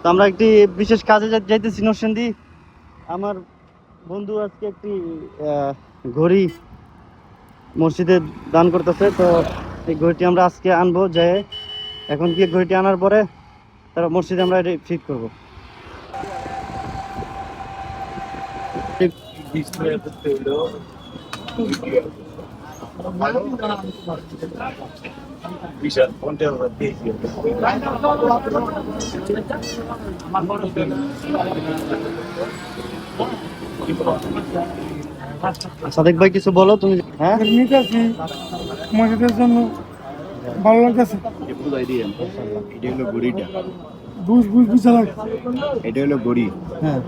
তো আমরা একটি বিশেষ কাজে যাইতেছি নরসিংদী। আমার বন্ধু আজকে একটি ঘড়ি মসজিদে দান করতেছে, তো এই ঘড়িটি আমরা আজকে আনব যে এখন গিয়ে ঘড়িটি আনার পরে তারা মসজিদে আমরা এটি ফিট করব। বিশাল কোনটা দেখি সাদেক ভাই কিছু বলো তুমি? হ্যাঁ? নিতেছি। মসজিদের জন্য ভালো লাগতেছে? বুঝাই দিয়ে এটা হলো গড়িটা। বুঝ বুঝ বুঝা লাগে এটা হলো গড়ি। হ্যাঁ।